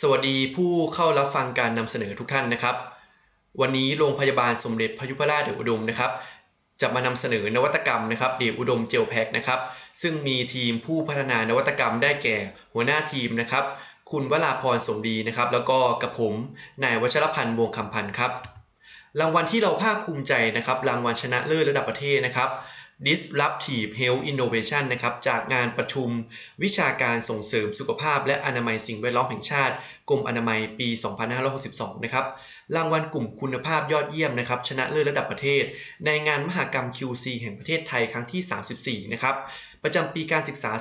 สวัสดีผู้เข้ารับฟังการนำเสนอทุกท่านนะครับ วันนี้โรงพยาบาลสมเด็จพยุพราชเดชอุดมนะครับ จะมานำเสนอนวัตกรรมนะครับเดชอุดมเจลแพ็คนะครับซึ่งมีทีมผู้พัฒนานวัตกรรมได้แก่หัวหน้าทีมนะครับ คุณวราพรสมดีนะครับ แล้วก็กับผมนายวัชรพันธ์วงคำพันธ์ครับ รางวัลที่เราภาคภูมิใจนะครับ รางวัลชนะเลิศระดับประเทศนะครับ Disruptive Health Innovation นะครับจากงานประชุมวิชาการส่งเสริมสุขภาพ และอนามัยสิ่งแวดล้อมแห่งชาติ กรมอนามัยปี 2562 นะครับรางวัลกลุ่มคุณภาพยอดเยี่ยมนะครับชนะเลิศระดับประเทศ ในงานมหกรรม QC แห่งประเทศไทยครั้งที่ 34 นะครับประจำปีการศึกษา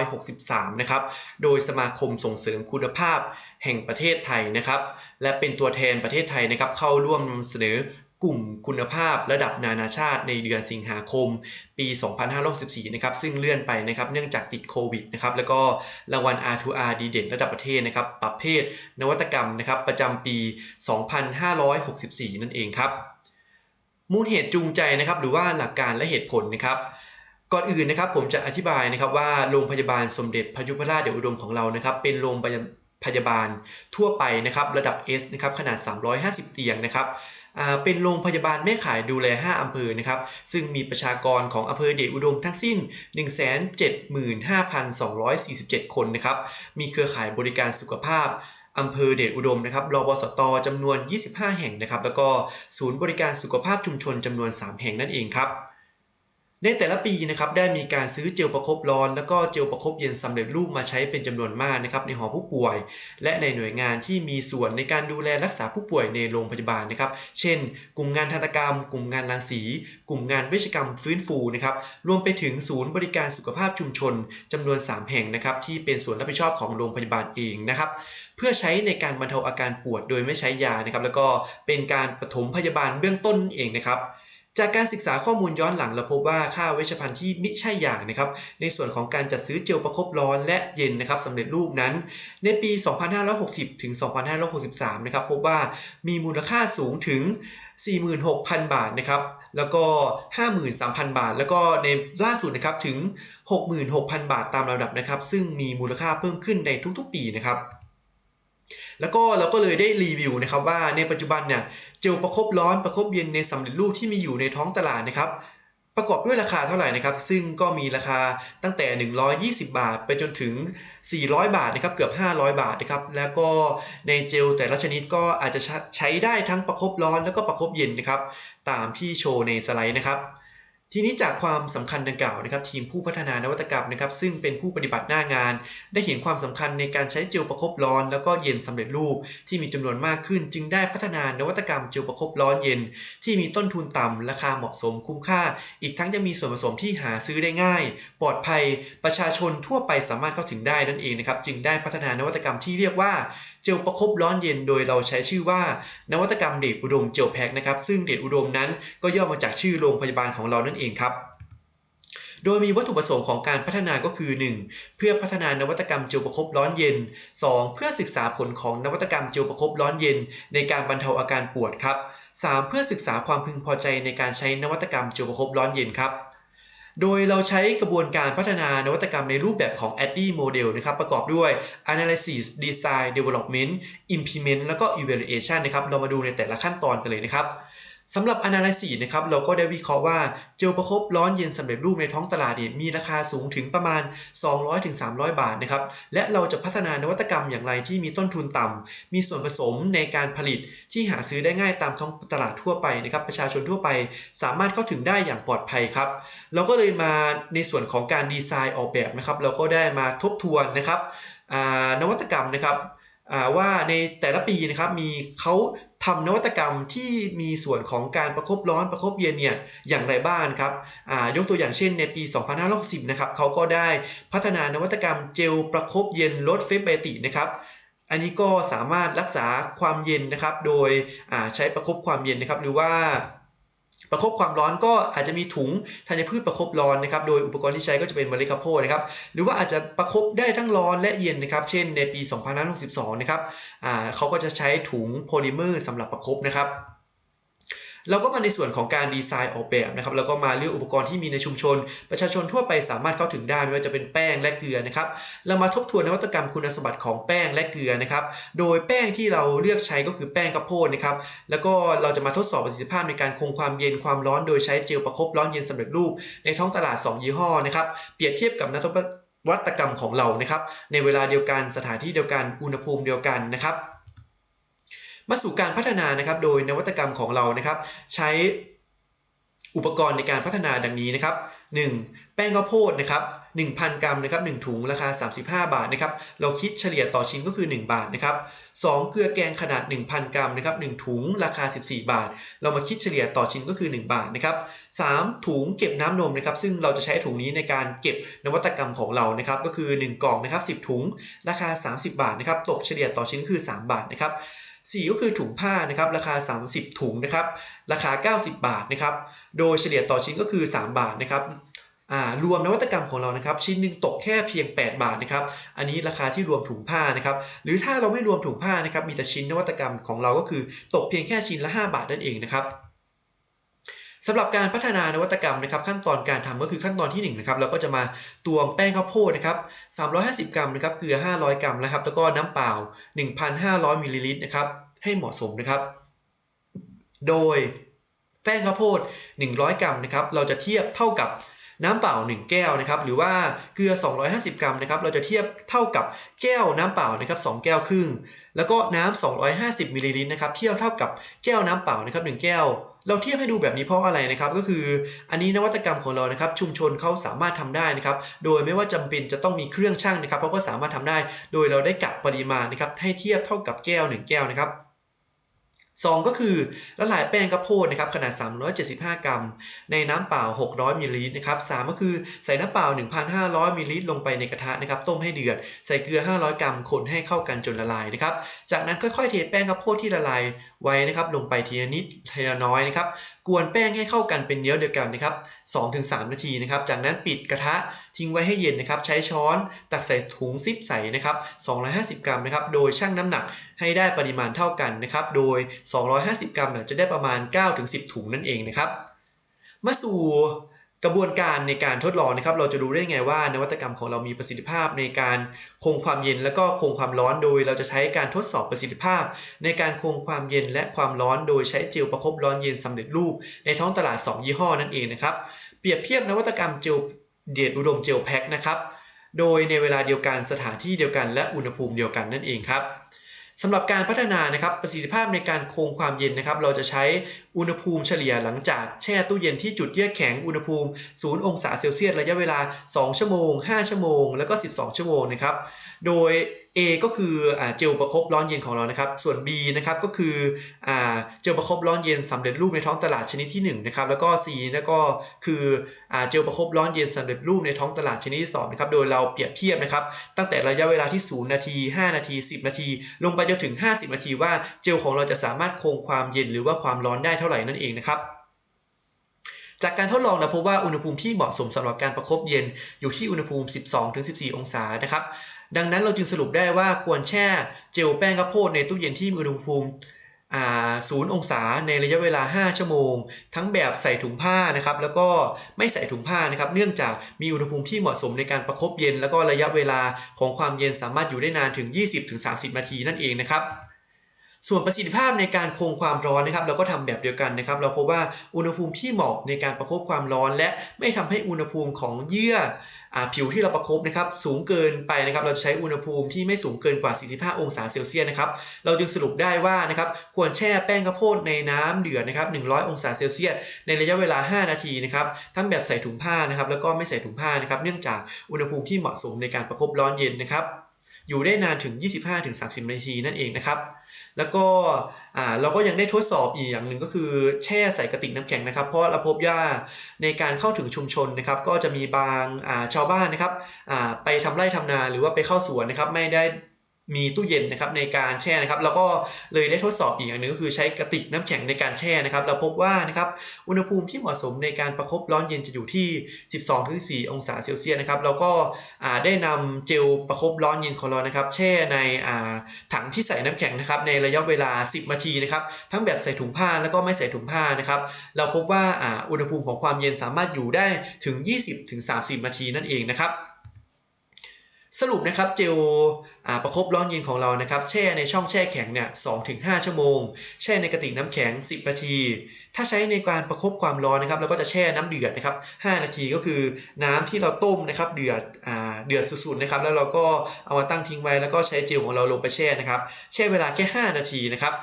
2563 นะครับ โดยสมาคมส่งเสริมคุณภาพแห่งประเทศไทยนะครับ และเป็นตัวแทนประเทศไทยนะครับเข้าร่วมนำเสนอ กลุ่มคุณภาพระดับนานาชาติในเดือนสิงหาคม ปี 2564นะครับซึ่งเลื่อนไปนะครับเนื่องจากติดโควิดนะครับแล้วก็รางวัล R2R ดีเด่นระดับประเทศนะครับประเภทนวัตกรรมนะครับประจำปี 2564 นั่นเองครับมูลเหตุจูงใจนะครับหรือว่าหลักการและเหตุผลนะครับก่อนอื่นนะครับผมจะอธิบายนะครับว่าโรงพยาบาลสมเด็จพยุพราชเดชอุดมของเรานะครับเป็นโรงพยาบาลทั่วไปนะครับระดับ S นะครับขนาด 350 เตียงนะครับ เป็นโรงพยาบาลแม่ขายดูแล 5 อำเภอนะครับ ซึ่งมีประชากรของอำเภอเดชอุดมทั้งสิ้น 175,247 คนนะครับ มีเครือข่ายบริการสุขภาพอำเภอเดชอุดมนะครับรบสตจำนวน 25 แห่งนะครับ แล้วก็ศูนย์บริการสุขภาพชุมชนจำนวน 3 แห่งนั่นเองครับ ในแต่ละปีนะครับได้มีการซื้อเจลประคบร้อน แล้วก็เจลประคบเย็นสำเร็จรูปมาใช้เป็นจำนวนมากนะครับในหอผู้ป่วย และในหน่วยงานที่มีส่วนในการดูแลรักษาผู้ป่วยในโรงพยาบาลนะครับ เช่น กลุ่มงานทันตกรรม กลุ่มงานรังสี กลุ่มงานเวชกรรมฟื้นฟูนะครับรวมไปถึงศูนย์บริการสุขภาพชุมชนจำนวน 3 แห่งนะครับที่เป็นส่วนรับผิดชอบของโรงพยาบาลเองนะครับเพื่อใช้ในการบรรเทาอาการปวดโดยไม่ใช้ยานะครับแล้วก็เป็นการปฐมพยาบาลเบื้องต้นเองนะครับ จากการศึกษาข้อมูลย้อนหลังเราพบว่าค่าเวชภัณฑ์ที่ไมิใช่อย่างนะครับในส่วนของการจัดซื้อเจลประคบร้อนและเย็นนะครับสำเร็จรูปนั้น ในปี 2560 ถึง 2563 นะครับพบว่ามีมูลค่าสูงถึง 46,000 บาทนะครับแล้วก็ 53,000 บาท แล้วก็ในล่าสุดนะครับถึง 66,000 บาทตามระดับนะครับ ซึ่งมีมูลค่าเพิ่มขึ้นในทุกๆ ปีนะครับ แล้วก็เราก็เลยได้รีวิวนะครับว่าในปัจจุบันเนี่ยเจลประคบร้อนประคบเย็นในสำเร็จรูปที่มีอยู่ในท้องตลาดนะครับประกอบด้วยราคาเท่าไหร่นะครับ ซึ่งก็มีราคาตั้งแต่ 120 บาท ไปจนถึง 400 บาทนะครับ เกือบ 500 บาทนะครับ แล้วก็ในเจลแต่ละชนิดก็อาจจะใช้ได้ทั้งประคบร้อนแล้วก็ประคบเย็นนะครับ ตามที่โชว์ในสไลด์นะครับ ทีนี้จากความสำคัญดังกล่าวนะครับทีมผู้พัฒนานวัตกรรมนะครับซึ่งเป็นผู้ปฏิบัติหน้างาน ได้เห็นความสำคัญในการใช้เจลประคบร้อน แล้วก็เย็นสำเร็จรูปที่มีจำนวนมากขึ้น จึงได้พัฒนานวัตกรรมเจลประคบร้อนเย็น ที่มีต้นทุนต่ำราคาเหมาะสมคุ้มค่า อีกทั้งยังมีส่วนผสมที่หาซื้อได้ง่าย ปลอดภัย ประชาชนทั่วไปสามารถเข้าถึงได้นั่นเองนะครับจึงได้พัฒนานวัตกรรมที่เรียกว่าเจลประคบร้อนเย็นโดยเราใช้ชื่อว่า นวัตกรรมเดชอุดมเจลแพ็คนะครับซึ่งเดชอุดมนั้นก็ย่อมาจากชื่อโรงพยาบาลของเรานั่นเองครับโดยมีวัตถุประสงค์ของการพัฒนาก็คือ 1. เพื่อพัฒนานวัตกรรมเจลประคบร้อนเย็น 2. เพื่อศึกษาผลของนวัตกรรมเจลประคบร้อนเย็น ในการบรรเทาอาการปวดครับ 3. เพื่อศึกษาความพึงพอใจในการใช้นวัตกรรมเจลประคบร้อนเย็นครับ โดยเราใช้กระบวนการพัฒนานวัตกรรมในรูปแบบของ ADDIE Model นะครับประกอบด้วย Analysis Design Development Implement แล้วก็ Evaluation นะครับเรามาดูในแต่ละขั้นตอนกันเลยนะครับ สำหรับ Analysis นะครับเราก็ได้วิเคราะห์ว่าเจลประคบร้อนเย็นสำเร็จรูปในท้องตลาดเนี่ยมีราคาสูงถึงประมาณ 200-300 บาทนะครับและเราจะพัฒนานวัตกรรมอย่างไรที่มีต้นทุนต่ำมีส่วนผสมในการผลิตที่หาซื้อได้ง่ายตามท้องตลาดทั่วไปนะครับประชาชนทั่วไปสามารถเข้าถึงได้อย่างปลอดภัยครับเราก็เลยมาในส่วนของการดีไซน์ออกแบบนะครับเราก็ได้มาทบทวนนะครับนวัตกรรมนะครับว่าในแต่ละปีนะครับมีเขา ทำนวัตกรรมที่มีส่วนของการประคบร้อนประคบเย็นเนี่ยอย่างไรบ้างครับยกตัวอย่างเช่นในปี 2560นะครับเขาก็ได้พัฒนานวัตกรรมเจลประคบเย็นลดเฟสเบตินะครับอันนี้ก็สามารถรักษาความเย็นนะครับ โดยใช้ประคบความเย็นนะครับ หรือว่า ประคบความร้อนก็อาจจะมีถุงธัญพืชประคบร้อนนะครับ โดยอุปกรณ์ที่ใช้ก็จะเป็นเมล็ดข้าวโพดนะครับ หรือว่าอาจจะประคบได้ทั้งร้อนและเย็นนะครับ เช่นในปี 2562 นะครับเขาก็จะใช้ถุงโพลิเมอร์สำหรับประคบนะครับ เราก็มาในส่วนของการดีไซน์ออกแบบนะครับแล้วก็มาเลือกอุปกรณ์ที่มีในชุมชน ประชาชนทั่วไปสามารถเข้าถึงได้ไม่ว่าจะเป็นแป้งและเกลือนะครับเรามาทบทวนนวัตกรรมคุณสมบัติของแป้งและเกลือนะครับโดยแป้งที่เราเลือกใช้ก็คือแป้งข้าวโพดนะครับแล้วก็เราจะมาทดสอบประสิทธิภาพในการคงความเย็นความร้อนโดยใช้เจลประคบร้อนเย็นสำเร็จรูป ในท้องตลาด 2 ยี่ห้อนะครับเปรียบเทียบกับนวัตกรรมของเรานะครับในเวลาเดียวกันสถานที่เดียวกันอุณหภูมิเดียวกันนะครับ มาสู่การพัฒนานะครับ โดยนวัตกรรมของเรานะครับ ใช้อุปกรณ์ในการพัฒนาดังนี้นะครับ 1. แป้งข้าวโพดนะครับ1,000 กรัมนะครับ1ถุงราคา 35 บาทนะครับเราคิดเฉลี่ยต่อชิ้นก็คือ 1 บาทนะครับ 2. เกลือแกงขนาด 1,000 กรัมนะครับ1ถุงราคา 14 บาท เรามาคิดเฉลี่ยต่อชิ้นก็คือ 1 บาทนะครับ 3. ถุงเก็บน้ำนมนะครับซึ่งเราจะใช้ถุงนี้ในการเก็บนวัตกรรมของเรานะครับก็คือ 1 กล่องนะครับ10 ถุงราคา 30 บาทนะครับตกเฉลี่ยต่อชิ้นคือ 3 บาทนะครับ 4 ก็คือถุงผ้านะครับราคา 30 ถุงนะครับราคา 90 บาทนะครับโดยเฉลี่ยต่อชิ้นก็คือ 3 บาทนะครับรวมนวัตกรรมของเรานะครับชิ้นหนึ่งตกแค่เพียง 8 บาทนะครับอันนี้ราคาที่รวมถุงผ้านะครับหรือถ้าเราไม่รวมถุงผ้านะครับมีแต่ชิ้นนวัตกรรมของเราก็คือ ตกเพียงแค่ชิ้นละ 5 บาทนั่นเองนะครับ สำหรับการพัฒนานวัตกรรมนะครับขั้นตอนการทำก็คือขั้นตอนที่1นะครับเราก็จะมาตวงแป้งข้าวโพดนะครับ350 กรัมนะครับเกลือ 500 กรัมนะครับแล้วก็น้ำเปล่า 1,500มิลลิลิตรนะครับให้เหมาะสมนะครับ โดยแป้งข้าวโพด 100 กรัมนะครับเราจะเทียบเท่ากับน้ำเปล่า 1 แก้วนะครับหรือว่าเกลือ 250 กรัมนะครับเราจะเทียบเท่ากับแก้วน้ำเปล่านะครับ2แก้วครึ่ง แล้วก็น้ำ250มิลลิลิตรนะครับเทียบเท่ากับแก้วน้ำเปล่านะครับ1แก้ว เราเทียบให้ดูแบบนี้เพราะอะไรนะครับ ก็คืออันนี้นวัตกรรมของเรานะครับ ชุมชนเขาสามารถทำได้นะครับ โดยไม่ว่าจำเป็นจะต้องมีเครื่องชั่งนะครับเขาก็สามารถทำได้ โดยเราได้กะปริมาณนะครับ ให้เทียบเท่ากับแก้ว 1 แก้วนะครับ2ก็คือละลายแป้งข้าวโพดนะครับขนาด 375 กรัม ในน้ำเปล่า 600มิลลิลิตรนะครับ3ก็คือใส่น้ำเปล่า 1,500มิลลิลิตรลงไปในกระทะนะครับต้มให้เดือด ใส่เกลือ 500 กรัมคนให้เข้ากันจนละลายนะครับจากนั้นค่อยๆเทแป้งข้าวโพดที่ละลายไว้นะครับลงไปทีละนิดทีละน้อยนะครับกวนแป้งให้เข้ากันเป็นเนื้อเดียวกันนะครับ2-3 นาทีนะครับ จากนั้นปิดกระทะทิ้งไว้ให้เย็นนะครับ ใช้ช้อนตักใส่ถุงซิปใส่นะครับ250 กรัมนะครับ โดยชั่งน้ำหนักให้ได้ปริมาณเท่ากันนะครับ โดย 250 กรัมจะได้ประมาณ 9-10 ถุงนั่นเองนะครับ มาสู่ กระบวนการในการทดลองนะครับ เราจะรู้ได้ไงว่านวัตกรรมของเรามีประสิทธิภาพในการคงความเย็นและก็คงความร้อนโดย เราจะใช้การทดสอบประสิทธิภาพ ในการคงความเย็นและความร้อนโดยใช้เจลประคบร้อนเย็นสำเร็จรูป ในท้องตลาด 2 ยี่ห้อนั่นเองนะครับ เปรียบเทียบนวัตกรรมเจลเดียดอุดมเจลแพ็คนะครับ โดยในเวลาเดียวกันสถานที่เดียวกันและอุณหภูมิเดียวกันนั่นเองครับ สำหรับการพัฒนานะครับประสิทธิภาพในการคงความเย็นนะครับ เราจะใช้อุณหภูมิเฉลี่ยหลังจากแช่ตู้เย็นที่จุดเยือกแข็งอุณหภูมิ 0 องศาเซลเซียสระยะเวลา 2 ชั่วโมง 5 ชั่วโมง แล้วก็ 12 ชั่วโมงนะครับ โดย A ก็คือเจลประคบร้อนเย็นของเรานะครับ ส่วน B นะครับก็คือเจลประคบร้อนเย็นสำเร็จรูปในท้องตลาดชนิดที่1นะครับ แล้วก็ C แล้วก็คือเจลประคบร้อนเย็นสำเร็จรูปในท้องตลาดชนิดที่2นะครับ โดยเราเปรียบเทียบนะครับ ตั้งแต่ระยะเวลาที่ 0 นาที 5 นาที 10 นาที ลงไปจนถึง 50 นาทีว่าเจลของเราจะสามารถคงความเย็นหรือว่าความร้อนได้เท่าไหร่นั่นเองนะครับจากการทดลองเราพบว่าอุณหภูมิที่เหมาะสมสำหรับการประคบเย็นอยู่ที่อุณหภูมิ 12-14 องศานะครับ ดังนั้นเราจึงสรุปได้ว่าควรแช่เจลแป้งข้าวโพดในตู้เย็นที่มีอุณหภูมิศูนย์องศาในระยะเวลา 5 ชั่วโมง ทั้งแบบใส่ถุงผ้านะครับ แล้วก็ไม่ใส่ถุงผ้านะครับ เนื่องจากมีอุณหภูมิที่เหมาะสมในการประคบเย็น แล้วก็ระยะเวลาของความเย็นสามารถอยู่ได้นานถึง 20-30 นาทีนั่นเองนะครับ ส่วนประสิทธิภาพในการคงความร้อนนะครับ เราก็ทำแบบเดียวกันนะครับ เราพบว่าอุณหภูมิที่เหมาะในการประคบความร้อน และไม่ทำให้อุณหภูมิของเยื่อผิวที่เราประครบนะครับสูงเกินไปนะครับ เราใช้อุณหภูมิที่ไม่สูงเกินกว่า 45 องศาเซลเซียสนะครับ เราจึงสรุปได้ว่านะครับควรแช่แป้งข้าวโพดในน้ำเดือดนะครับ 100 องศาเซลเซียสในระยะเวลา 5 นาทีนะครับทั้งแบบใส่ถุงผ้านะครับแล้วก็ไม่ใส่ถุงผ้านะครับเนื่องจากอุณหภูมิที่เหมาะสมในการประครบร้อนเย็นนะครับอยู่ได้นานถึง 25-30 นาทีนั่นเองนะครับ แล้วก็เราก็ยังได้ทดสอบอีกอย่างหนึ่งก็คือแช่ใส่กระติกน้ำแข็งนะครับ เพราะเราพบว่าในการเข้าถึงชุมชนนะครับ ก็จะมีบางชาวบ้านนะครับไปทำไร่ทำนาหรือว่าไปเข้าสวนนะครับ ไม่ได้ มีตู้เย็นนะครับในการแช่นะครับแล้วก็เลยได้ทดสอบอีกอย่างหนึ่งก็คือใช้กระติกน้ำแข็งในการแช่นะครับเราพบว่านะครับอุณหภูมิที่เหมาะสมในการประคบร้อนเย็นจะอยู่ที่ 12-14 องศาเซลเซียสนะครับแล้วก็ได้นำเจลประคบร้อนเย็นของเรานะครับแช่ในถังที่ใส่น้ำแข็งนะครับในระยะเวลา 10 นาทีนะครับทั้งแบบใส่ถุงผ้าแล้วก็ไม่ใส่ถุงผ้านะครับเราพบว่าอุณหภูมิของความเย็นสามารถอยู่ได้ถึง 20-30 นาทีนั่นเองนะครับ สรุปนะครับเจลประคบร้อนเย็นของเรานะครับ แช่ในช่องแช่แข็งเนี่ย2-5ชั่วโมง แช่ในกระติกน้ำแข็ง 10 นาที ถ้าใช้ในการประคบความร้อนนะครับเราก็จะแช่น้ำเดือดนะครับ5นาทีก็คือน้ำที่เราต้มนะครับเดือดเดือดสุดๆนะครับแล้วเราก็เอามาตั้งทิ้งไว้แล้วก็ใช้เจลของเราลงไปแช่นะครับแช่เวลาแค่ 5 นาทีนะครับ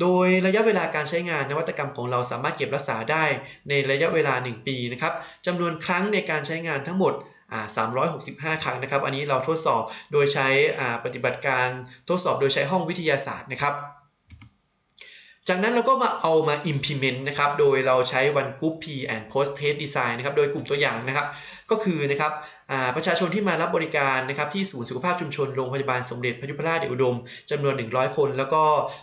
โดยระยะเวลาการใช้งานนวัตกรรมของเราสามารถเก็บรักษาได้ในระยะเวลา 1 ปีนะครับจำนวนครั้งในการใช้งานทั้งหมด 365 ครั้งนะครับ อันนี้เราทดสอบโดยใช้อ่าปฏิบัติการทดสอบโดยใช้ห้องวิทยาศาสตร์นะครับ จากนั้นเราก็มาเอามา implement นะครับ โดยเราใช้ one group P and post test design นะครับ โดยกลุ่มตัวอย่างนะครับ ก็คือนะครับประชาชนที่มารับบริการนะครับที่ศูนย์สุขภาพชุมชนโรงพยาบาลสมเด็จพระยุพราชเดชอุดมจำนวน 100 คน แล้วก็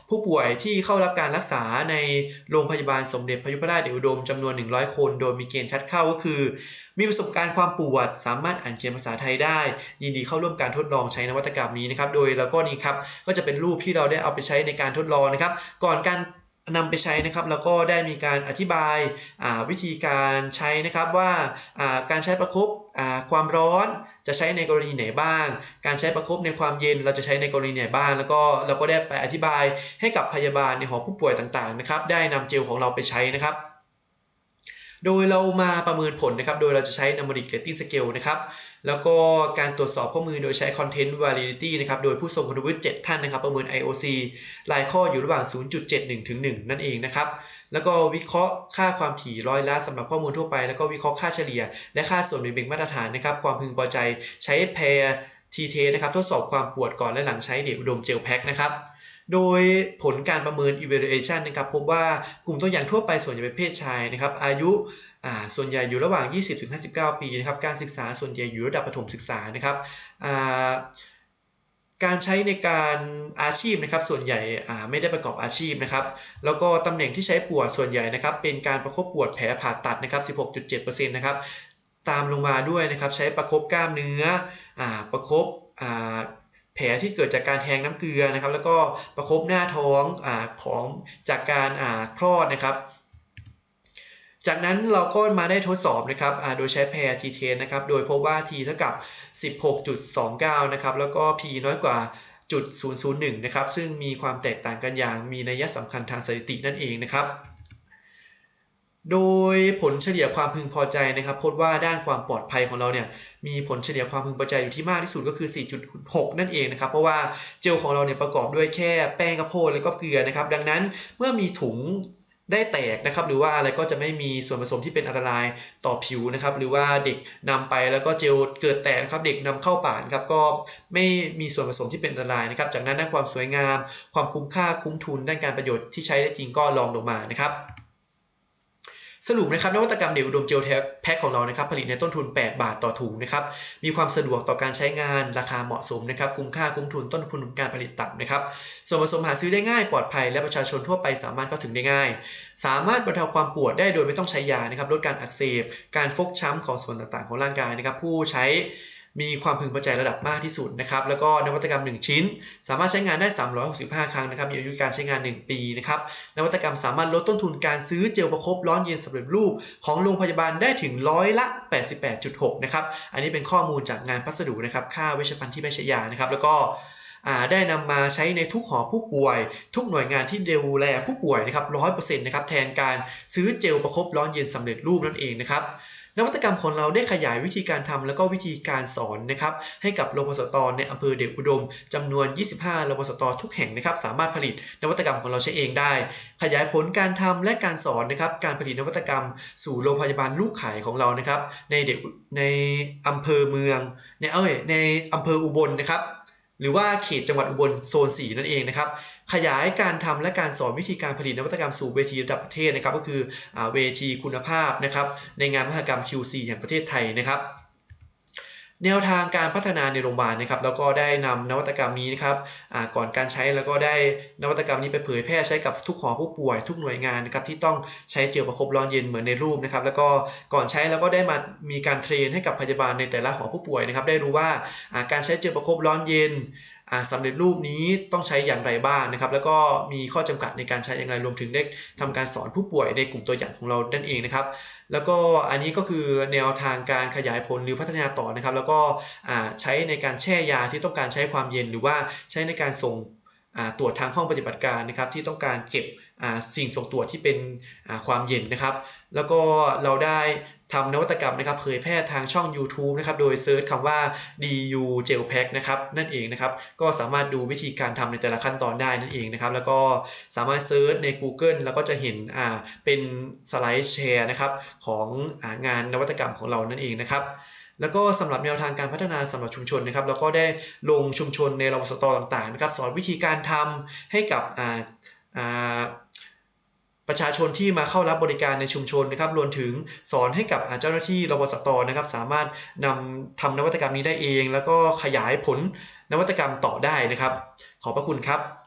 ผู้ป่วยที่เข้ารับการรักษาในโรงพยาบาลสมเด็จพระยุพราชเดชอุดมจำนวน 100 คน โดยมีเกณฑ์คัดเข้าก็คือ มีประสบการณ์ความปวด สามารถอ่านเขียนภาษาไทยได้ ยินดีเข้าร่วมการทดลองใช้นวัตกรรมนี้นะครับ โดยแล้วก็นี่ครับก็จะเป็นรูปที่เราได้เอาไปใช้ในการทดลองนะครับ ก่อนการ นำไปใช้นะครับแล้วก็ได้มีการอธิบายาวิธีการใช้นะครับว่าาการใช้ประคบความร้อนจะใช้ในกรณีไหนบ้าง การใช้ประคบในความเย็นเราจะใช้ในกรณีไหนบ้าง แล้วก็เราก็ได้ไปอธิบายให้กับพยาบาลในหอผู้ป่วยต่างๆนะครับได้นำเจลของเราไปใช้นะครับ โดยเรามาประเมินผลนะครับ โดยเราจะใช้ numeric rating scale นะครับ แล้วก็การตรวจสอบข้อมูลโดยใช้ content validity นะครับ โดยผู้ทรงคุณวุฒิ7ท่านนะครับ ประเมิน IOC รายข้ออยู่ระหว่าง 0.71 ถึง 1 นั่นเองนะครับ แล้วก็วิเคราะห์ค่าความถี่ร้อยละสำหรับข้อมูลทั่วไป แล้วก็วิเคราะห์ค่าเฉลี่ย และค่าส่วนแบ่งมาตรฐานนะครับ ความพึงพอใจใช้แพรทีเทนะครับ ทดสอบความปวดก่อนและหลังใช้เดชอุดมเจลแพ็คนะครับ โดยผลการประเมิน evaluation นะครับพบว่ากลุ่มตัวอย่างทั่วไปส่วนใหญ่เป็นเพศชายนะครับอายุส่วนใหญ่อยู่ระหว่าง 20-59 ปีนะครับการศึกษาส่วนใหญ่อยู่ระดับประถมศึกษานะครับการใช้ในการอาชีพนะครับส่วนใหญ่ไม่ได้ประกอบอาชีพนะครับแล้วก็ตำแหน่งที่ใช้ปวดส่วนใหญ่นะครับเป็นการประคบปวดแผลผ่าตัดนะครับ 16.7%นะครับตามลงมาด้วยนะครับใช้ประคบกล้ามเนื้ออประคบ แผลที่เกิดจากการแทงน้ำเกลือนะครับ แล้วก็ประคบหน้าท้องอของจากการคลอดนะครับ จากนั้นเราก็มาได้ทดสอบนะครับโดยใช้แพร t เทนนะครับ โดยพบว่า t เท่ากับ 16.29 นะครับ แล้วก็ p น้อยกว่าจุด001 นะครับ ซึ่งมีความแตกต่างกันอย่างมีนัยสำคัญทางสถิตินั่นเองนะครับ โดยผลเฉลี่ยความพึงพอใจนะครับพบว่าด้านความปลอดภัยของเราเนี่ยมีผลเฉลี่ยความพึงพอใจอยู่ที่มากที่สุดก็คือ 4.6 นั่นเองนะครับ เพราะว่าเจลของเราเนี่ยประกอบด้วยแค่แป้งข้าวโพดแล้วก็เกลือนะครับ ดังนั้นเมื่อมีถุงได้แตกนะครับ หรือว่าอะไรก็จะไม่มีส่วนผสมที่เป็นอันตรายต่อผิวนะครับ หรือว่าเด็กนำไปแล้วก็เจลเกิดแตกนะครับ เด็กนำเข้าปากนครับก็ไม่มีส่วนผสมที่เป็นอันตรายนะครับ จากนั้นด้านความสวยงาม ความคุ้มค่าคุ้มทุนด้านการประโยชน์ที่ใช้ได้จริงก็รองลงมานะครับ สรุปนะครับนวัตกรรมเดวอุดมเจลแพ็คของเรานะครับผลิตในต้นทุน 8 บาทต่อถุงนะครับมีความสะดวกต่อการใช้งานราคาเหมาะสมนะครับคุ้มค่าคุ้มทุนต้นทุนการผลิตต่ำนะครับส่วนผสมหาซื้อได้ง่ายปลอดภัย และประชาชนทั่วไปสามารถเข้าถึงได้ง่าย สามารถบรรเทาความปวดได้โดยไม่ต้องใช้ยานะครับลดการอักเสบ การฟกช้ำของส่วนต่างๆ ของร่างกายนะครับผู้ใช้ มีความพึงพอใจระดับมากที่สุดนะครับ แล้วก็นวัตกรรม 1 ชิ้น สามารถใช้งานได้ 365 ครั้งนะครับ มีอายุการใช้งาน 1 ปีนะครับ นวัตกรรมสามารถลดต้นทุนการซื้อเจลประคบร้อนเย็นสำเร็จรูปของโรงพยาบาลได้ถึงร้อยละ 88.6 นะครับ อันนี้เป็นข้อมูลจากงานพัสดุนะครับ ค่าเวชภัณฑ์ที่ไม่ใช่ยานะครับ แล้วก็ได้นำมาใช้ในทุกหอผู้ป่วย ทุกหน่วยงานที่ดูแลผู้ป่วยนะครับ100%นะครับแทนการซื้อเจลประคบร้อนเย็นสำเร็จรูปนั่นเองนะครับ นวัตกรรมของเราได้ขยายวิธีการทำแล้วก็วิธีการสอนนะครับให้กับรพสตในอำเภอเดชอุดมจำนวน 25รพสตทุกแห่งนะครับสามารถผลิตนวัตกรรมของเราใช้เองได้ ขยายผลการทำและการสอนนะครับการผลิตนวัตกรรม สู่โรงพยาบาลลูกขายของเรานะครับในเด็กในอำเภอเมืองในเอ้ยในอำเภออุบลนะครับหรือว่าเขตจังหวัดอุบลโซน 4 นั่นเองนะครับ ขยายการทำและการสอนวิธีการผลิตนวัตกรรมสู่เวทีระดับประเทศนะครับก็คือเวทีคุณภาพนะครับในงานมหกรรม QC แห่งประเทศไทยนะครับแนวทางการพัฒนาในโรงพยาบาลนะครับแล้วก็ได้นำนวัตกรรมนี้นะครับก่อนการใช้แล้วก็ได้นวัตกรรมนี้ไปเผยแพร่ใช้กับทุกหอผู้ป่วย ทุกหน่วยงานนะครับที่ต้องใช้เจลประคบร้อนเย็นเหมือนในรูปนะครับแล้วก็ก่อนใช้แล้วก็ได้มามีการเทรนให้กับพยาบาลในแต่ละหอผู้ป่วยนะครับได้รู้ว่าการใช้เจลประคบร้อนเย็น สำเร็จรูปนี้ต้องใช้อย่างไรบ้างนะครับ แล้วก็มีข้อจำกัดในการใช้อย่างไรรวมถึงได้ทำการสอนผู้ป่วยในกลุ่มตัวอย่างของเรานั่นเองนะครับ แล้วก็อันนี้ก็คือแนวทางการขยายผลหรือพัฒนาต่อนะครับ แล้วก็ใช้ในการแช่ยาที่ต้องการใช้ความเย็นหรือว่าใช้ในการส่งตรวจทางห้องปฏิบัติการนะครับที่ต้องการเก็บสิ่งส่งตรวจที่เป็นความเย็นนะครับ แล้วก็เราได้ ทำนวัตกรรมนะครับเผยแพร่ทางช่อง YouTube นะครับโดยเซิร์ชคำว่า DU Gel Pack นะครับนั่นเองนะครับก็สามารถดูวิธีการทำในแต่ละขั้นตอนได้นั่นเองนะครับแล้วก็สามารถเซิร์ชใน Google แล้วก็จะเห็นอ่าเป็นสไลด์แชร์นะครับขององานนวัตกรรมของเรานั่นเองนะครับแล้วก็สำหรับแนวทางการพัฒนาสำหรับชุมชนนะครับ แล้วก็ได้ลงชุมชนในรบสตต่างๆนะครับ สอนวิธีการทำให้กับอ่าอ่า ประชาชนที่มาเข้ารับบริการในชุมชนนะครับรวมถึงสอนให้กับเจ้าหน้าที่รบสตนะครับ สามารถนำทำนวัตกรรมนี้ได้เอง แล้วก็ขยายผลนวัตกรรมต่อได้นะครับ ขอบพระคุณครับ